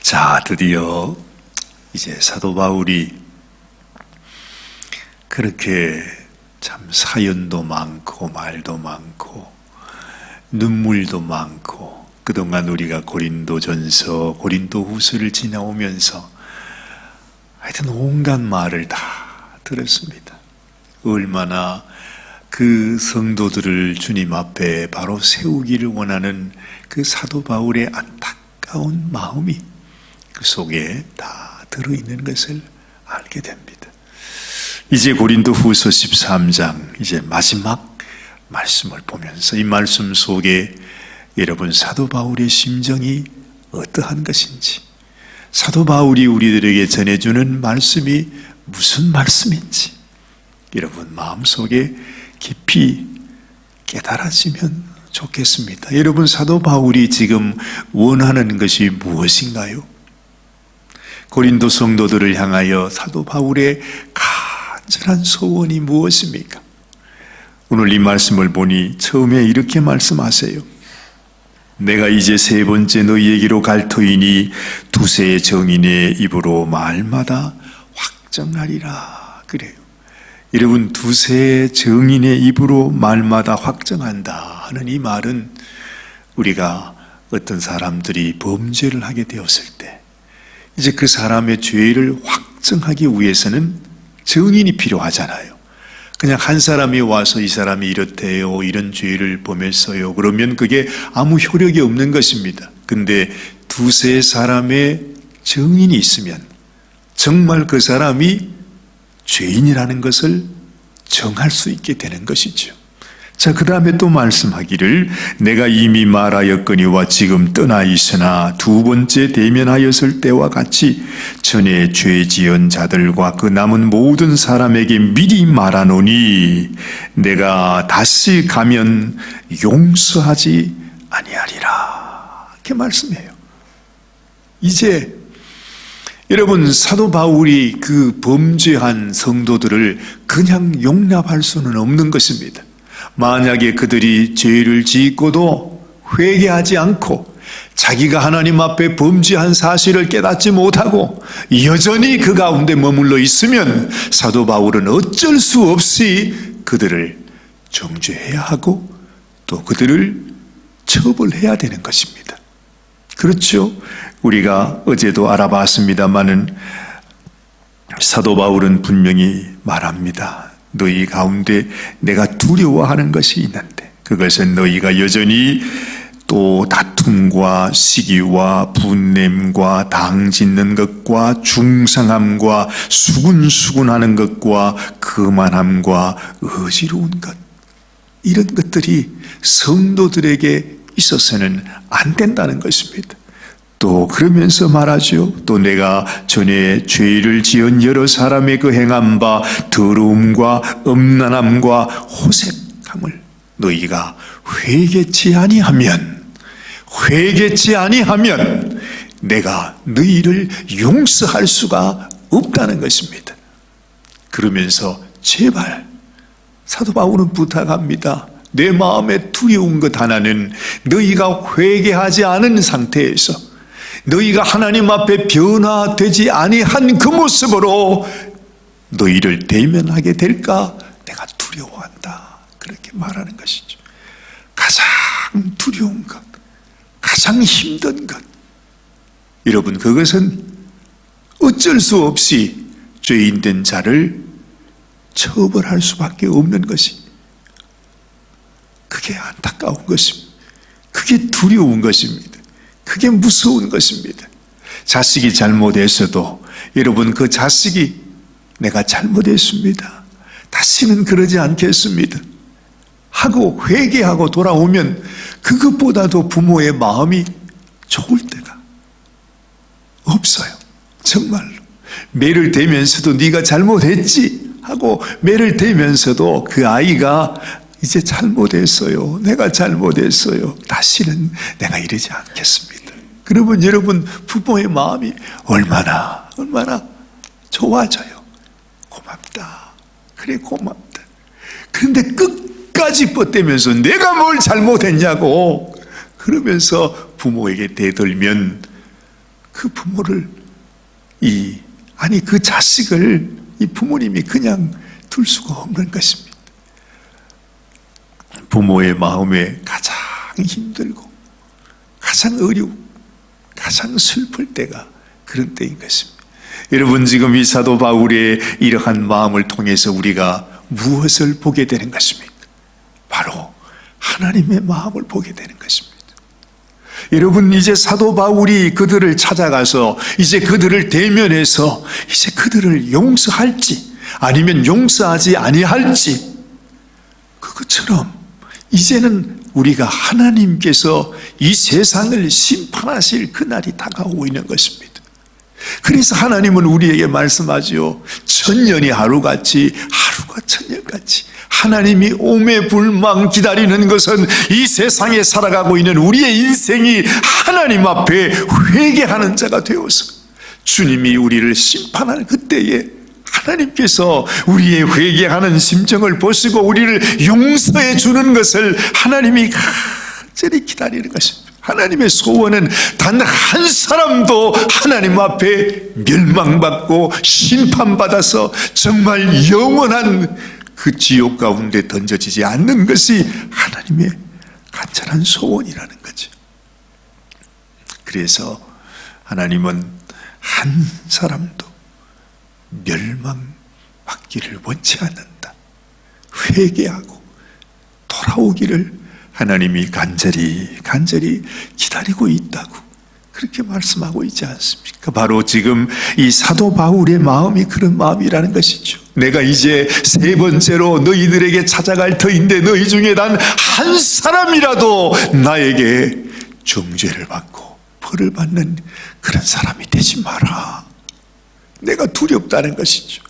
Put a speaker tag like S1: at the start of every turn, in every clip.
S1: 자, 드디어 이제 사도 바울이 그렇게 참 사연도 많고 말도 많고 눈물도 많고 그동안 우리가 고린도 전서, 고린도 후서를 지나오면서 하여튼 온갖 말을 다 들었습니다. 얼마나 그 성도들을 주님 앞에 바로 세우기를 원하는 그 사도 바울의 안타까운 마음이 그 속에 다 들어있는 것을 알게 됩니다. 이제 고린도 후서 13장, 이제 마지막 말씀을 보면서 이 말씀 속에 여러분 사도 바울의 심정이 어떠한 것인지, 사도 바울이 우리들에게 전해주는 말씀이 무슨 말씀인지, 여러분 마음속에 깊이 깨달아지면 좋겠습니다. 여러분 사도 바울이 지금 원하는 것이 무엇인가요? 고린도 성도들을 향하여 사도 바울의 간절한 소원이 무엇입니까? 오늘 이 말씀을 보니 처음에 이렇게 말씀하세요. 내가 이제 세 번째 너희에게로 갈 터이니 두세 정인의 입으로 말마다 확정하리라. 그래요. 여러분, 두세 정인의 입으로 말마다 확정한다 하는 이 말은 우리가 어떤 사람들이 범죄를 하게 되었을 때 이제 그 사람의 죄를 확정하기 위해서는 증인이 필요하잖아요. 그냥 한 사람이 와서 이 사람이 이렇대요, 이런 죄를 범했어요. 그러면 그게 아무 효력이 없는 것입니다. 근데 두세 사람의 증인이 있으면 정말 그 사람이 죄인이라는 것을 정할 수 있게 되는 것이죠. 자, 그 다음에 또 말씀하기를 내가 이미 말하였거니와 지금 떠나 있으나 두 번째 대면하였을 때와 같이 전에 죄 지은 자들과 그 남은 모든 사람에게 미리 말하노니 내가 다시 가면 용서하지 아니하리라. 이렇게 말씀해요. 이제 여러분 사도 바울이 그 범죄한 성도들을 그냥 용납할 수는 없는 것입니다. 만약에 그들이 죄를 짓고도 회개하지 않고 자기가 하나님 앞에 범죄한 사실을 깨닫지 못하고 여전히 그 가운데 머물러 있으면 사도 바울은 어쩔 수 없이 그들을 정죄해야 하고 또 그들을 처벌해야 되는 것입니다. 그렇죠. 우리가 어제도 알아봤습니다마는 사도 바울은 분명히 말합니다. 너희 가운데 내가 두려워하는 것이 있는데 그것은 너희가 여전히 또 다툼과 시기와 분냄과 당 짓는 것과 중상함과 수군수군하는 것과 거만함과 어지러운 것 이런 것들이 성도들에게 있어서는 안 된다는 것입니다. 또 그러면서 말하죠. 또 내가 전에 죄를 지은 여러 사람의 그 행한 바 더러움과 음란함과 호색함을 너희가 회개치 아니하면 회개치 아니하면 내가 너희를 용서할 수가 없다는 것입니다. 그러면서 제발 사도 바울은 부탁합니다. 내 마음에 두려운 것 하나는 너희가 회개하지 않은 상태에서 너희가 하나님 앞에 변화되지 아니한 그 모습으로 너희를 대면하게 될까 내가 두려워한다. 그렇게 말하는 것이죠. 가장 두려운 것, 가장 힘든 것. 여러분, 그것은 어쩔 수 없이 죄인 된 자를 처벌할 수밖에 없는 것이. 그게 안타까운 것입니다. 그게 두려운 것입니다. 그게 무서운 것입니다. 자식이 잘못했어도 여러분 그 자식이 내가 잘못했습니다. 다시는 그러지 않겠습니다. 하고 회개하고 돌아오면 그것보다도 부모의 마음이 좋을 때가 없어요. 정말로. 매를 대면서도 네가 잘못했지 하고 매를 대면서도 그 아이가 이제 잘못했어요. 내가 잘못했어요. 다시는 내가 이러지 않겠습니다. 그러면 여러분 부모의 마음이 얼마나 얼마나 좋아져요. 고맙다. 그래 고맙다. 그런데 끝까지 뻗대면서 내가 뭘 잘못했냐고 그러면서 부모에게 대들면 그 부모를 이 아니 그 자식을 이 부모님이 그냥 둘 수가 없는 것입니다. 부모의 마음에 가장 힘들고 가장 어려워 가장 슬플 때가 그런 때인 것입니다. 여러분 지금 이 사도 바울의 이러한 마음을 통해서 우리가 무엇을 보게 되는 것입니까? 바로 하나님의 마음을 보게 되는 것입니다. 여러분 이제 사도 바울이 그들을 찾아가서 이제 그들을 대면해서 이제 그들을 용서할지 아니면 용서하지 아니할지 그것처럼 이제는 우리가 하나님께서 이 세상을 심판하실 그날이 다가오고 있는 것입니다. 그래서 하나님은 우리에게 말씀하지요. 천년이 하루같이 하루가 천년같이 하나님이 오매 불망 기다리는 것은 이 세상에 살아가고 있는 우리의 인생이 하나님 앞에 회개하는 자가 되어서 주님이 우리를 심판할 그때에 하나님께서 우리의 회개하는 심정을 보시고 우리를 용서해 주는 것을 하나님이 간절히 기다리는 것입니다. 하나님의 소원은 단 한 사람도 하나님 앞에 멸망받고 심판받아서 정말 영원한 그 지옥 가운데 던져지지 않는 것이 하나님의 간절한 소원이라는 거죠. 그래서 하나님은 한 사람도 멸망받기를 원치 않는다. 회개하고 돌아오기를 하나님이 간절히 간절히 기다리고 있다고 그렇게 말씀하고 있지 않습니까? 바로 지금 이 사도 바울의 마음이 그런 마음이라는 것이죠. 내가 이제 세 번째로 너희들에게 찾아갈 터인데 너희 중에 단한 사람이라도 나에게 정죄를 받고 벌을 받는 그런 사람이 되지 마라. 내가 두렵다는 것이죠.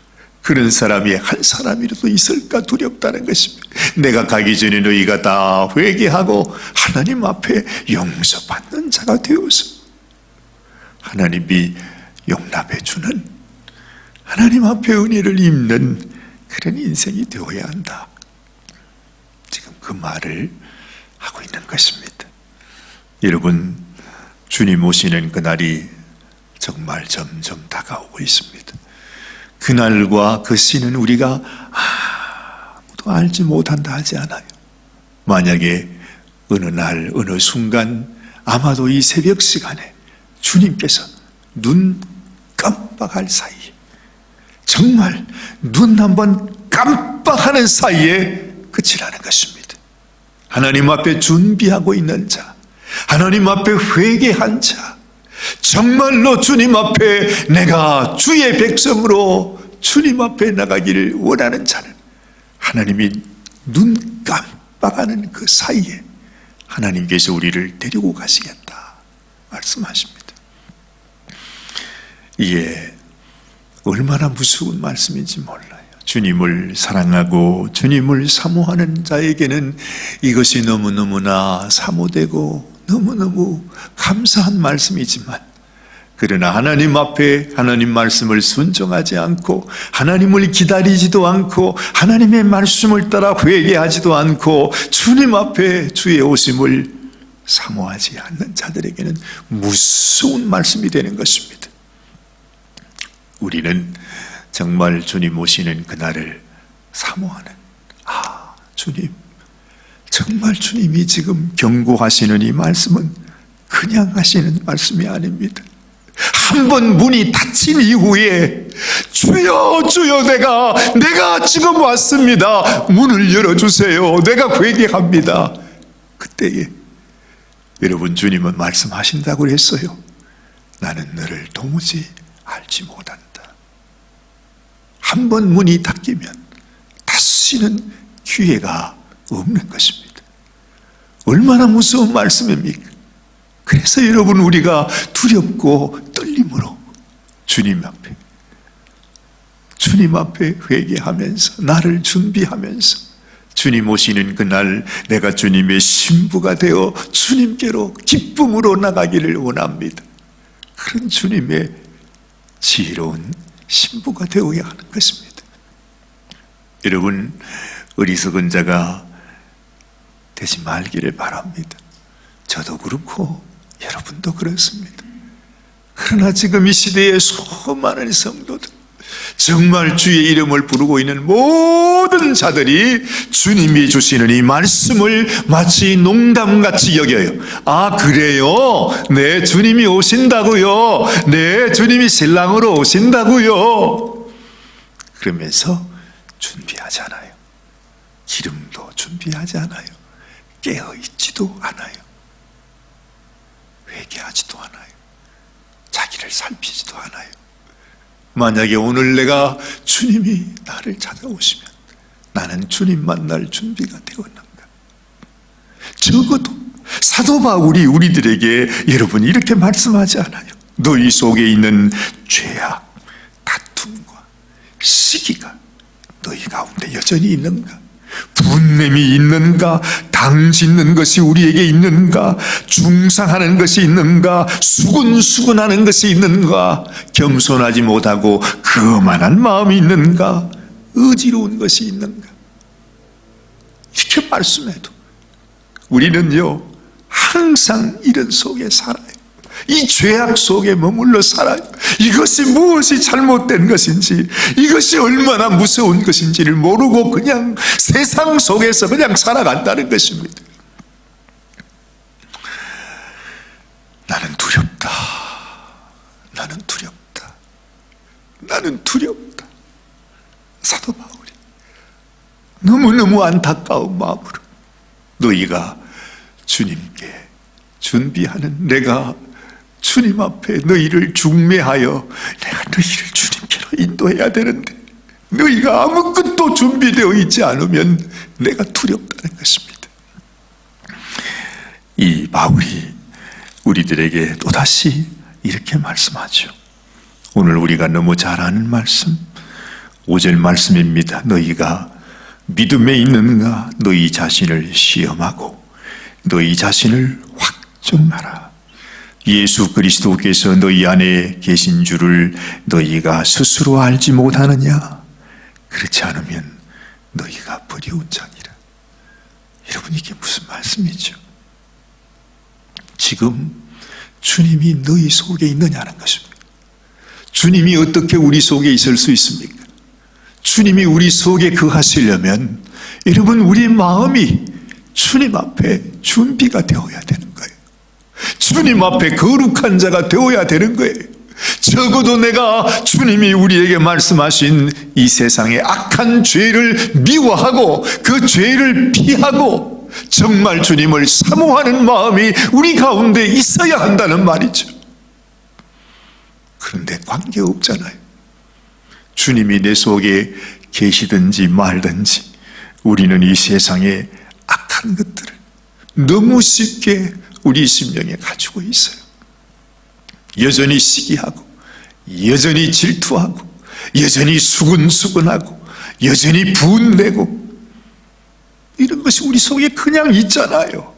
S1: 그런 사람이 한 사람이라도 있을까 두렵다는 것입니다. 내가 가기 전에 너희가 다 회개하고 하나님 앞에 용서받는 자가 되어서 하나님이 용납해 주는 하나님 앞에 은혜를 입는 그런 인생이 되어야 한다. 지금 그 말을 하고 있는 것입니다. 여러분, 주님 오시는 그날이 정말 점점 다가오고 있습니다. 그날과 그 시는 우리가 아무도 알지 못한다 하지 않아요. 만약에 어느 날, 어느 순간, 아마도 이 새벽 시간에 주님께서 눈 깜빡할 사이에, 정말 눈 한번 깜빡하는 사이에 끝이라는 것입니다. 하나님 앞에 준비하고 있는 자, 하나님 앞에 회개한 자, 정말로 주님 앞에 내가 주의 백성으로 주님 앞에 나가기를 원하는 자는 하나님이 눈 깜빡하는 그 사이에 하나님께서 우리를 데리고 가시겠다 말씀하십니다. 이게 얼마나 무서운 말씀인지 몰라요. 주님을 사랑하고 주님을 사모하는 자에게는 이것이 너무너무나 사모되고 너무너무 감사한 말씀이지만 그러나 하나님 앞에 하나님 말씀을 순종하지 않고 하나님을 기다리지도 않고 하나님의 말씀을 따라 회개하지도 않고 주님 앞에 주의 오심을 사모하지 않는 자들에게는 무서운 말씀이 되는 것입니다. 우리는 정말 주님 오시는 그날을 사모하는 아 주님 정말 주님이 지금 경고하시는 이 말씀은 그냥 하시는 말씀이 아닙니다. 한 번 문이 닫힌 이후에 주여 주여 내가 내가 지금 왔습니다. 문을 열어 주세요. 내가 회개합니다. 그때에 여러분 주님은 말씀하신다고 했어요. 나는 너를 도무지 알지 못한다. 한 번 문이 닫히면 다시는 기회가 없는 것입니다. 얼마나 무서운 말씀입니까? 그래서 여러분 우리가 두렵고 떨림으로 주님 앞에 주님 앞에 회개하면서 나를 준비하면서 주님 오시는 그날 내가 주님의 신부가 되어 주님께로 기쁨으로 나가기를 원합니다. 그런 주님의 지혜로운 신부가 되어야 하는 것입니다. 여러분 어리석은 자가 되지 말기를 바랍니다. 저도 그렇고 여러분도 그렇습니다. 그러나 지금 이 시대에 수많은 성도들, 정말 주의 이름을 부르고 있는 모든 자들이 주님이 주시는 이 말씀을 마치 농담같이 여겨요. 아, 그래요? 네, 주님이 오신다고요? 네, 주님이 신랑으로 오신다고요? 그러면서 준비하지 않아요. 기름도 준비하지 않아요. 깨어 있지도 않아요. 회개하지도 않아요. 자기를 살피지도 않아요. 만약에 오늘 내가 주님이 나를 찾아오시면 나는 주님 만날 준비가 되었는가? 적어도 사도 바울이 우리들에게 여러분 이렇게 말씀하지 않아요. 너희 속에 있는 죄악, 다툼과 시기가 너희 가운데 여전히 있는가? 분냄이 있는가? 당 짓는 것이 우리에게 있는가? 중상하는 것이 있는가? 수근수근하는 것이 있는가? 겸손하지 못하고 거만한 마음이 있는가? 의지로운 것이 있는가? 이렇게 말씀해도 우리는요 항상 이런 속에 살아요. 이 죄악 속에 머물러 살아요. 이것이 무엇이 잘못된 것인지, 이것이 얼마나 무서운 것인지를 모르고 그냥 세상 속에서 그냥 살아간다는 것입니다. 나는 두렵다. 나는 두렵다. 나는 두렵다. 사도 바울이 너무너무 안타까운 마음으로 너희가 주님께 준비하는 내가 주님 앞에 너희를 중매하여 내가 너희를 주님께로 인도해야 되는데 너희가 아무것도 준비되어 있지 않으면 내가 두렵다는 것입니다. 이 바울이 우리들에게 또다시 이렇게 말씀하죠. 오늘 우리가 너무 잘 아는 말씀, 5절 말씀입니다. 너희가 믿음에 있는가 너희 자신을 시험하고 너희 자신을 확정하라. 예수 그리스도께서 너희 안에 계신 줄을 너희가 스스로 알지 못하느냐? 그렇지 않으면 너희가 버려온 자니라. 여러분 이게 무슨 말씀이죠? 지금 주님이 너희 속에 있느냐는 것입니다. 주님이 어떻게 우리 속에 있을 수 있습니까? 주님이 우리 속에 거하시려면 여러분 우리 마음이 주님 앞에 준비가 되어야 되는. 주님 앞에 거룩한 자가 되어야 되는 거예요. 적어도 내가 주님이 우리에게 말씀하신 이 세상의 악한 죄를 미워하고 그 죄를 피하고 정말 주님을 사모하는 마음이 우리 가운데 있어야 한다는 말이죠. 그런데 관계 없잖아요. 주님이 내 속에 계시든지 말든지 우리는 이 세상의 악한 것들을 너무 쉽게 우리 심령에 가지고 있어요. 여전히 시기하고, 여전히 질투하고, 여전히 수근수근하고, 여전히 분내고, 이런 것이 우리 속에 그냥 있잖아요.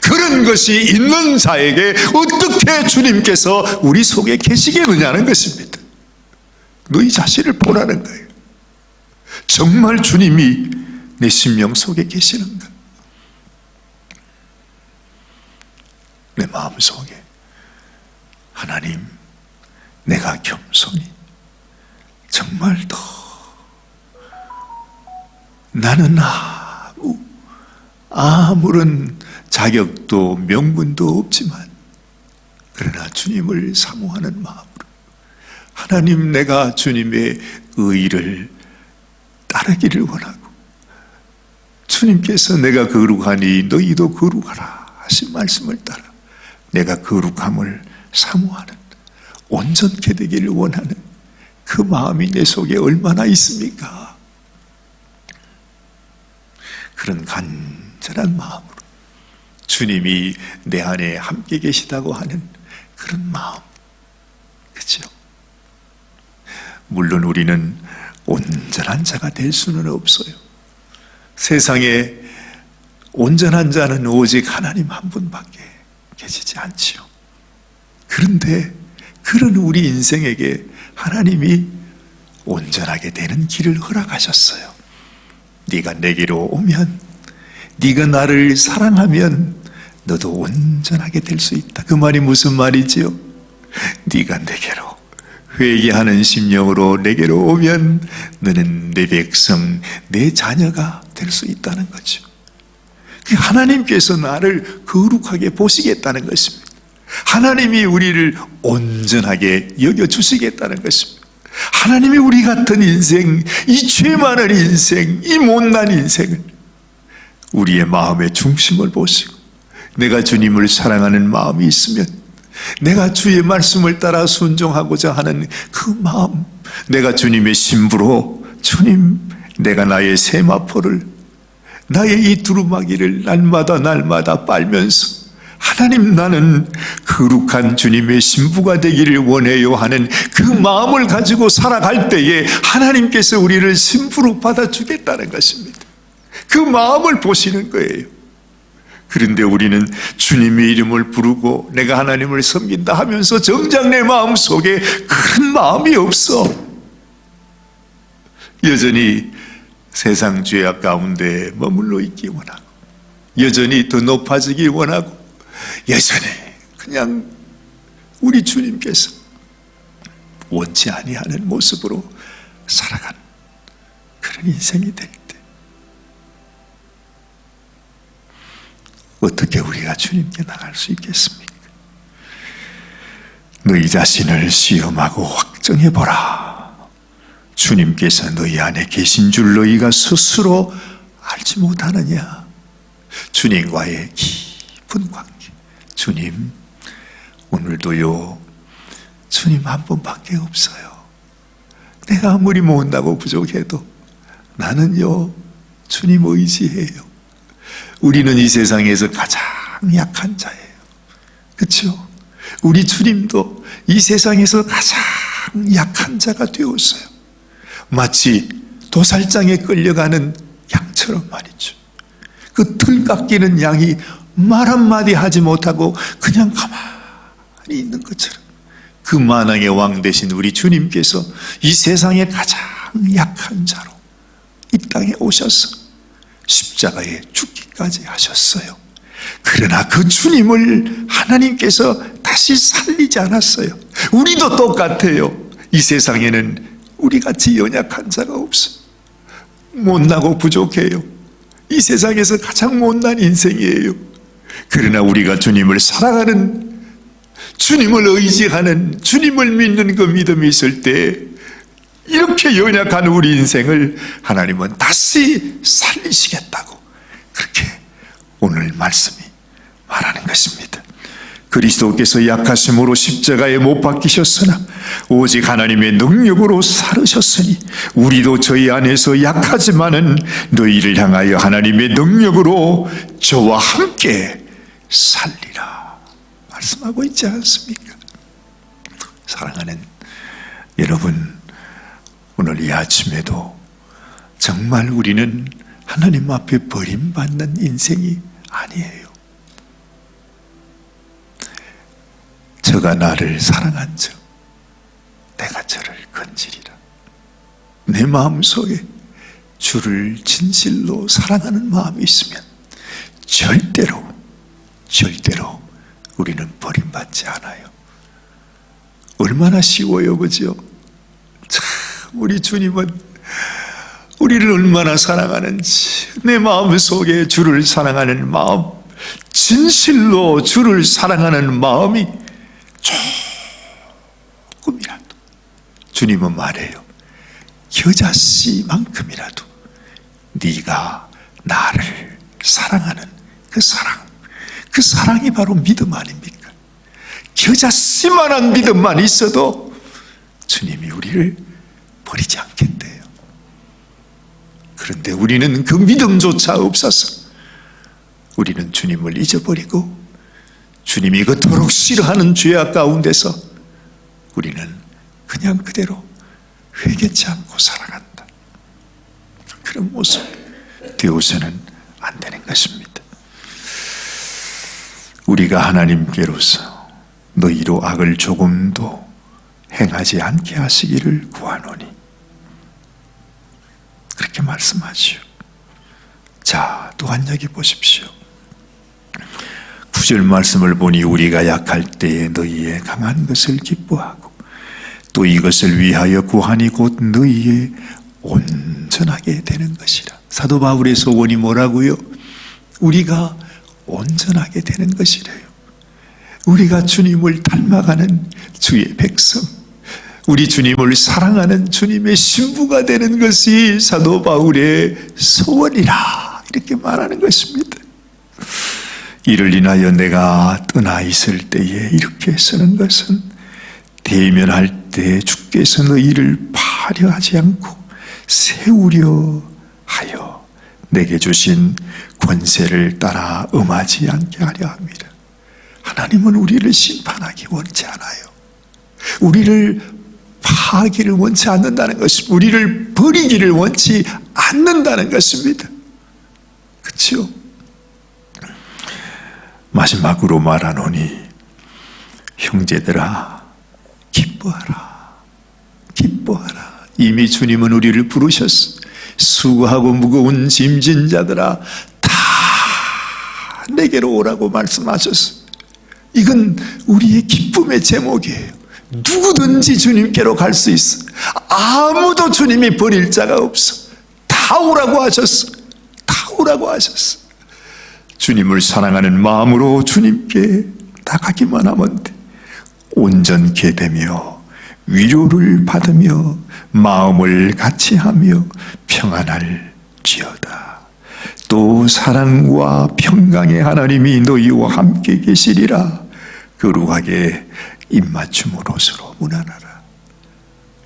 S1: 그런 것이 있는 자에게 어떻게 주님께서 우리 속에 계시겠느냐는 것입니다. 너희 자신을 보라는 거예요. 정말 주님이 내 심령 속에 계시는가? 내 마음 속에. 하나님, 내가 겸손히 정말 더 나는 아무 아무런 자격도 명분도 없지만 그러나 주님을 사모하는 마음으로 하나님 내가 주님의 의를 따르기를 원하고 주님께서 내가 거룩하니 너희도 거룩하라 하신 말씀을 따라 내가 거룩함을 사모하는 온전케 되기를 원하는 그 마음이 내 속에 얼마나 있습니까? 그런 간절한 마음으로 주님이 내 안에 함께 계시다고 하는 그런 마음 그죠? 물론 우리는 온전한 자가 될 수는 없어요. 세상에 온전한 자는 오직 하나님 한 분밖에 계시지 않지요. 그런데 그런 우리 인생에게 하나님이 온전하게 되는 길을 허락하셨어요. 네가 내게로 오면 네가 나를 사랑하면 너도 온전하게 될 수 있다. 그 말이 무슨 말이지요? 네가 내게로 회개하는 심령으로 내게로 오면 너는 내 백성, 내 자녀가 될 수 있다는 거죠. 그 하나님께서 나를 거룩하게 보시겠다는 것입니다. 하나님이 우리를 온전하게 여겨 주시겠다는 것입니다. 하나님이 우리 같은 인생, 이 죄 많은 인생, 이 못난 인생을 우리의 마음의 중심을 보시고 내가 주님을 사랑하는 마음이 있으면 내가 주의 말씀을 따라 순종하고자 하는 그 마음 내가 주님의 신부로 주님 내가 나의 세마포를 나의 이 두루마기를 날마다 날마다 빨면서 하나님 나는 거룩한 주님의 신부가 되기를 원해요 하는 그 마음을 가지고 살아갈 때에 하나님께서 우리를 신부로 받아주겠다는 것입니다. 그 마음을 보시는 거예요. 그런데 우리는 주님의 이름을 부르고 내가 하나님을 섬긴다 하면서 정작 내 마음 속에 큰 마음이 없어. 여전히 세상 죄악 가운데 머물러 있기 원하고, 여전히 더 높아지기 원하고, 여전히 그냥 우리 주님께서 원치 아니하는 모습으로 살아가는 그런 인생이 될 때, 어떻게 우리가 주님께 나갈 수 있겠습니까? 너희 자신을 시험하고 확정해 보라. 주님께서 너희 안에 계신 줄 너희가 스스로 알지 못하느냐? 주님과의 깊은 관계. 주님, 오늘도요, 주님 한 분밖에 없어요. 내가 아무리 못나고 부족해도 나는요, 주님 의지해요. 우리는 이 세상에서 가장 약한 자예요. 그렇죠? 우리 주님도 이 세상에서 가장 약한 자가 되었어요. 마치 도살장에 끌려가는 양처럼 말이죠. 그털 깎이는 양이 말 한마디 하지 못하고 그냥 가만히 있는 것처럼 그 만왕의 왕 되신 우리 주님께서 이 세상에 가장 약한 자로 이 땅에 오셔서 십자가에 죽기까지 하셨어요. 그러나 그 주님을 하나님께서 다시 살리지 않았어요. 우리도 똑같아요. 이 세상에는 우리 같이 연약한 자가 없어. 못나고 부족해요. 이 세상에서 가장 못난 인생이에요. 그러나 우리가 주님을 사랑하는 주님을 의지하는 주님을 믿는 그 믿음이 있을 때 이렇게 연약한 우리 인생을 하나님은 다시 살리시겠다고 그렇게 오늘 말씀이 말하는 것입니다. 그리스도께서 약하심으로 십자가에 못 박히셨으나 오직 하나님의 능력으로 살으셨으니 우리도 저희 안에서 약하지만은 너희를 향하여 하나님의 능력으로 저와 함께 살리라 말씀하고 있지 않습니까? 사랑하는 여러분 오늘 이 아침에도 정말 우리는 하나님 앞에 버림받는 인생이 아니에요. 저가 나를 사랑한 적, 내가 저를 건지리라. 내 마음 속에 주를 진실로 사랑하는 마음이 있으면 절대로, 절대로 우리는 버림받지 않아요. 얼마나 쉬워요, 그죠? 참, 우리 주님은 우리를 얼마나 사랑하는지, 내 마음 속에 주를 사랑하는 마음, 진실로 주를 사랑하는 마음이 조금이라도 주님은 말해요. 겨자씨만큼이라도 네가 나를 사랑하는 그 사랑, 그 사랑이 바로 믿음 아닙니까? 겨자씨만한 믿음만 있어도 주님이 우리를 버리지 않겠대요. 그런데 우리는 그 믿음조차 없어서 우리는 주님을 잊어버리고 주님이 그토록 싫어하는 죄악 가운데서 우리는 그냥 그대로 회개치 않고 살아간다. 그런 모습 되어서는 안 되는 것입니다. 우리가 하나님께로서 너희로 악을 조금도 행하지 않게 하시기를 구하노니 그렇게 말씀하시오. 자, 또한 여기 보십시오. 구절 말씀을 보니 우리가 약할 때에 너희의 강한 것을 기뻐하고 또 이것을 위하여 구하니 곧 너희의 온전하게 되는 것이라. 사도 바울의 소원이 뭐라고요? 우리가 온전하게 되는 것이래요. 우리가 주님을 닮아가는 주의 백성, 우리 주님을 사랑하는 주님의 신부가 되는 것이 사도 바울의 소원이라 이렇게 말하는 것입니다. 이를 인하여 내가 떠나 있을 때에 이렇게 쓰는 것은 대면할 때 주께서 너희를 파려하지 않고 세우려 하여 내게 주신 권세를 따라 음하지 않게 하려 합니다. 하나님은 우리를 심판하기 원치 않아요. 우리를 파하기를 원치 않는다는 것입니다. 우리를 버리기를 원치 않는다는 것입니다. 그렇죠? 마지막으로 말하노니 형제들아 기뻐하라 기뻐하라. 이미 주님은 우리를 부르셨어 수고하고 무거운 짐진 자들아 다 내게로 오라고 말씀하셨어 이건 우리의 기쁨의 제목이에요. 누구든지 주님께로 갈 수 있어 아무도 주님이 버릴 자가 없어. 다 오라고 하셨어 다 오라고 하셨어 주님을 사랑하는 마음으로 주님께 나가기만 하면 돼. 온전케 되며 위로를 받으며 마음을 같이 하며 평안할지어다. 또 사랑과 평강의 하나님이 너희와 함께 계시리라. 거룩하게 입맞춤으로 서로 무난하라.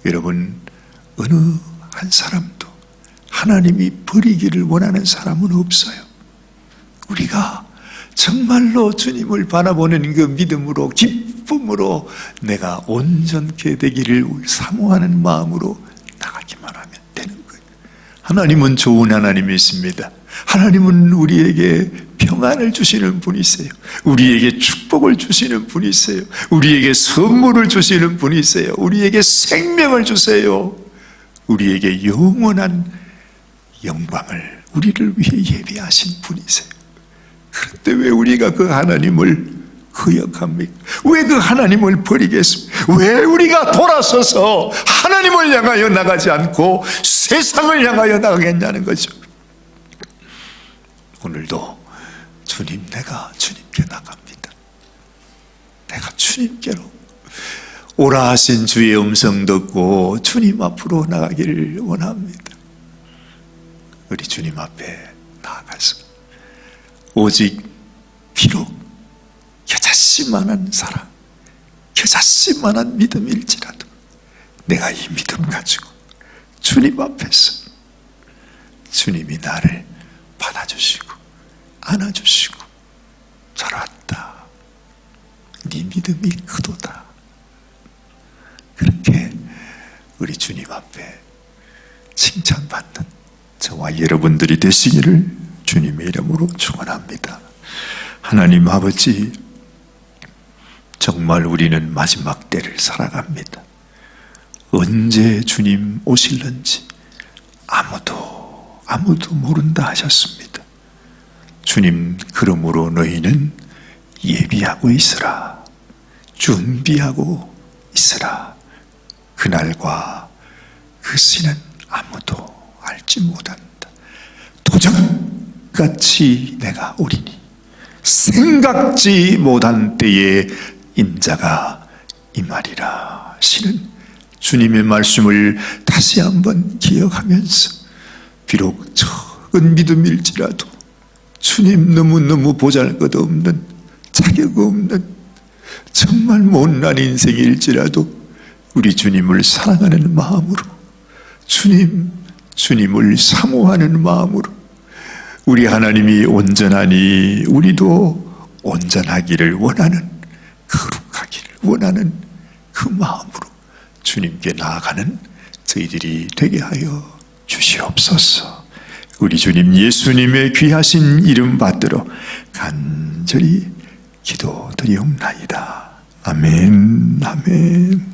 S1: 여러분 어느 한 사람도 하나님이 버리기를 원하는 사람은 없어요. 우리가 정말로 주님을 바라보는 그 믿음으로 기쁨으로 내가 온전케 되기를 사모하는 마음으로 나가기만 하면 되는 거예요. 하나님은 좋은 하나님이십니다. 하나님은 우리에게 평안을 주시는 분이세요. 우리에게 축복을 주시는 분이세요. 우리에게 선물을 주시는 분이세요. 우리에게 생명을 주세요. 우리에게 영원한 영광을 우리를 위해 예비하신 분이세요. 그런데 왜 우리가 그 하나님을 거역합니까? 왜 그 하나님을 버리겠습니까? 왜 우리가 돌아서서 하나님을 향하여 나가지 않고 세상을 향하여 나가겠냐는 거죠. 오늘도 주님, 내가 주님께 나갑니다. 내가 주님께로 오라 하신 주의 음성 듣고 주님 앞으로 나가기를 원합니다. 우리 주님 앞에 나아가서 오직 비록 겨자씨만한 사랑, 겨자씨만한 믿음일지라도 내가 이 믿음 가지고 주님 앞에서 주님이 나를 받아주시고 안아주시고 잘 왔다. 네 믿음이 크도다. 그렇게 우리 주님 앞에 칭찬받는 저와 여러분들이 되시기를 주님의 이름으로 축원합니다. 하나님 아버지 정말 우리는 마지막 때를 살아갑니다. 언제 주님 오실는지 아무도 아무도 모른다 하셨습니다. 주님 그러므로 너희는 예비하고 있으라 준비하고 있으라 그날과 그 시는 아무도 알지 못한다. 도적 같이 내가 오리니 생각지 못한 때에 인자가 임하리라. 시는 주님의 말씀을 다시 한번 기억하면서 비록 적은 믿음일지라도 주님 너무너무 보잘 것 없는 자격 없는 정말 못난 인생일지라도 우리 주님을 사랑하는 마음으로 주님 주님을 사모하는 마음으로 우리 하나님이 온전하니 우리도 온전하기를 원하는 거룩하기를 원하는 그 마음으로 주님께 나아가는 저희들이 되게 하여 주시옵소서. 우리 주님 예수님의 귀하신 이름 받들어 간절히 기도드리옵나이다. 아멘, 아멘,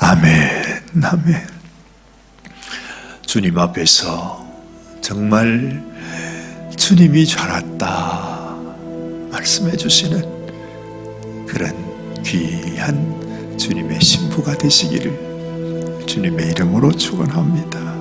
S1: 아멘, 아멘. 주님 앞에서 정말 주님이 잘 왔다 말씀해 주시는 그런 귀한 주님의 신부가 되시기를 주님의 이름으로 축원합니다.